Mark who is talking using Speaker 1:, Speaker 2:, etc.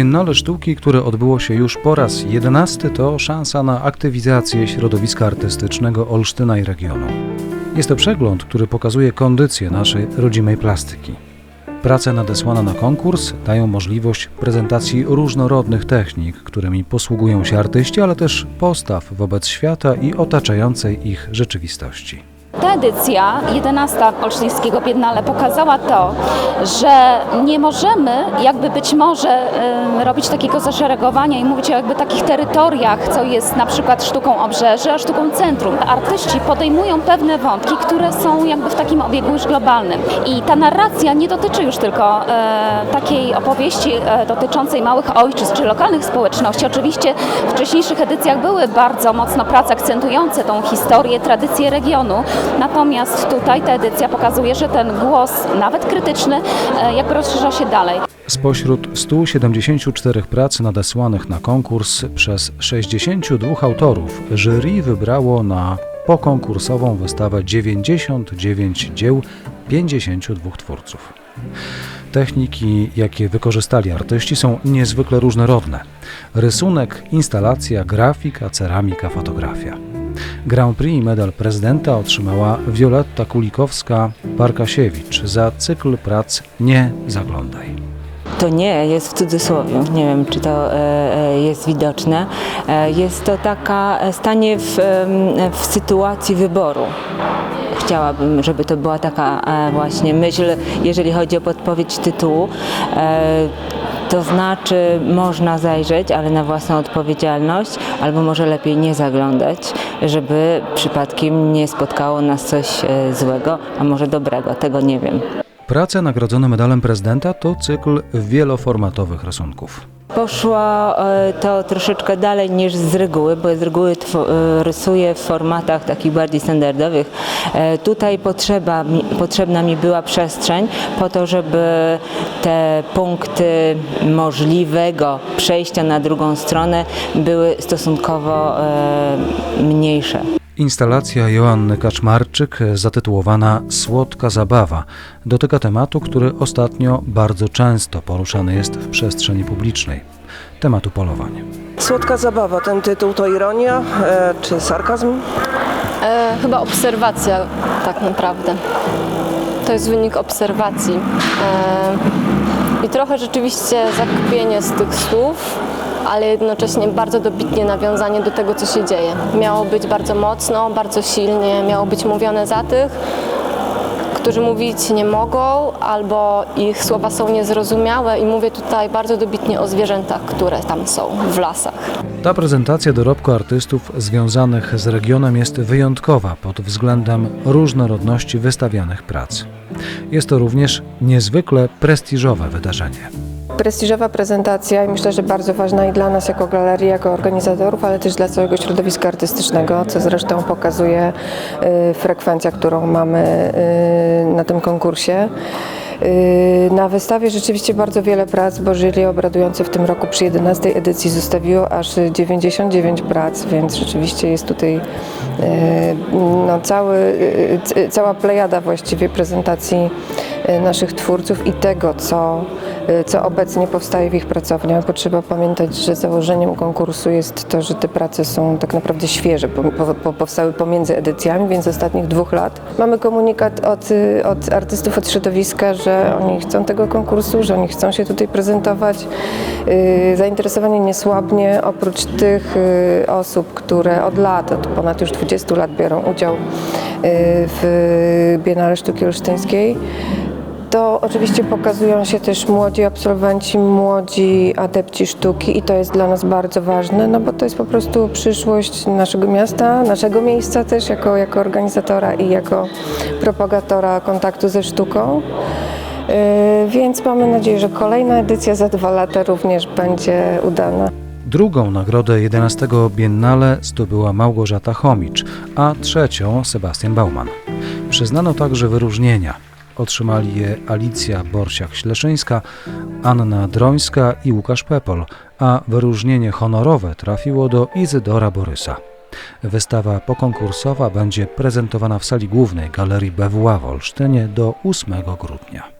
Speaker 1: Biennale Sztuki, które odbyło się już po raz jedenasty, to szansa na aktywizację środowiska artystycznego Olsztyna i regionu. Jest to przegląd, który pokazuje kondycję naszej rodzimej plastyki. Prace nadesłane na konkurs dają możliwość prezentacji różnorodnych technik, którymi posługują się artyści, ale też postaw wobec świata i otaczającej ich rzeczywistości.
Speaker 2: Ta edycja, 11 Olsztyńskiego Biennale, pokazała to, że nie możemy jakby być może robić takiego zaszeregowania i mówić o jakby takich terytoriach, co jest na przykład sztuką obrzeży, a sztuką centrum. Artyści podejmują pewne wątki, które są jakby w takim obiegu już globalnym. I ta narracja nie dotyczy już tylko e, takiej opowieści e, dotyczącej małych ojczyzn czy lokalnych społeczności. Oczywiście w wcześniejszych edycjach były bardzo mocno prace akcentujące tą historię, tradycję regionu. Natomiast tutaj ta edycja pokazuje, że ten głos, nawet krytyczny, e, jakby rozszerza się dalej.
Speaker 1: Spośród 174 prac nadesłanych na konkurs przez 62 autorów, jury wybrało na pokonkursową wystawę 99 dzieł 52 twórców. Techniki, jakie wykorzystali artyści, są niezwykle różnorodne. Rysunek, instalacja, grafika, ceramika, fotografia. Grand Prix i medal prezydenta otrzymała Wioletta Kulikowska-Parkasiewicz za cykl prac Nie zaglądaj.
Speaker 3: To nie jest w cudzysłowie, nie wiem czy to e, e, jest widoczne. E, Jest to taka stanie w, w sytuacji wyboru. Chciałabym, żeby to była taka właśnie myśl, jeżeli chodzi o podpowiedź tytułu. To znaczy można zajrzeć, ale na własną odpowiedzialność, albo może lepiej nie zaglądać, żeby przypadkiem nie spotkało nas coś e, złego, a może dobrego, tego nie wiem.
Speaker 1: Prace nagrodzone medalem prezydenta to cykl wieloformatowych rysunków.
Speaker 3: Poszło e, to troszeczkę dalej niż z reguły, bo z reguły e, rysuję w formatach takich bardziej standardowych. E, Tutaj potrzeba, potrzebna mi była przestrzeń po to, żeby te punkty możliwego przejścia na drugą stronę były stosunkowo mniejsze.
Speaker 1: Instalacja Joanny Kaczmarczyk zatytułowana Słodka zabawa dotyka tematu, który ostatnio bardzo często poruszany jest w przestrzeni publicznej tematu polowań.
Speaker 4: Słodka zabawa, ten tytuł to ironia e, czy sarkazm?
Speaker 5: E, chyba obserwacja tak naprawdę. To jest wynik obserwacji. E, I trochę rzeczywiście zakpienie z tych słów, ale jednocześnie bardzo dobitnie nawiązanie do tego, co się dzieje. Miało być bardzo mocno, bardzo silnie, miało być mówione za tych, którzy mówić nie mogą, albo ich słowa są niezrozumiałe i mówię tutaj bardzo dobitnie o zwierzętach, które tam są w lasach.
Speaker 1: Ta prezentacja dorobku artystów związanych z regionem jest wyjątkowa pod względem różnorodności wystawianych prac. Jest to również niezwykle prestiżowe wydarzenie.
Speaker 6: Prestiżowa prezentacja i myślę, że bardzo ważna i dla nas jako galerii, jako organizatorów, ale też dla całego środowiska artystycznego, co zresztą pokazuje y, frekwencja, którą mamy y, na tym konkursie. Y, Na wystawie rzeczywiście bardzo wiele prac, bo jury obradujące w tym roku przy 11 edycji zostawiło aż 99 prac, więc rzeczywiście jest tutaj no, cały, cała plejada właściwie prezentacji naszych twórców i tego, co, y, co obecnie powstaje w ich pracowniach, bo trzeba pamiętać, że założeniem konkursu jest to, że te prace są tak naprawdę świeże, po, powstały pomiędzy edycjami, więc z ostatnich dwóch lat. Mamy komunikat od, y, od artystów, od środowiska, że oni chcą tego konkursu, że oni chcą się tutaj prezentować. Y, Zainteresowanie nie słabnie, oprócz tych y, osób, które od lat, od ponad już 20 lat biorą udział y, w Biennale Sztuki Olsztyńskiej to oczywiście pokazują się też młodzi absolwenci, młodzi adepci sztuki i to jest dla nas bardzo ważne, no bo to jest po prostu przyszłość naszego miasta, naszego miejsca też jako, jako organizatora i jako propagatora kontaktu ze sztuką. Yy, Więc mamy nadzieję, że kolejna edycja za dwa lata również będzie udana.
Speaker 1: Drugą nagrodę 11 Biennale zdobyła Małgorzata Chomicz, a trzecią Sebastian Bauman. Przyznano także wyróżnienia. Otrzymali je Alicja Borsiak-Śleszyńska, Anna Drońska i Łukasz Pepol, a wyróżnienie honorowe trafiło do Izydora Borysa. Wystawa pokonkursowa będzie prezentowana w sali głównej Galerii BWA w Olsztynie do 8 grudnia.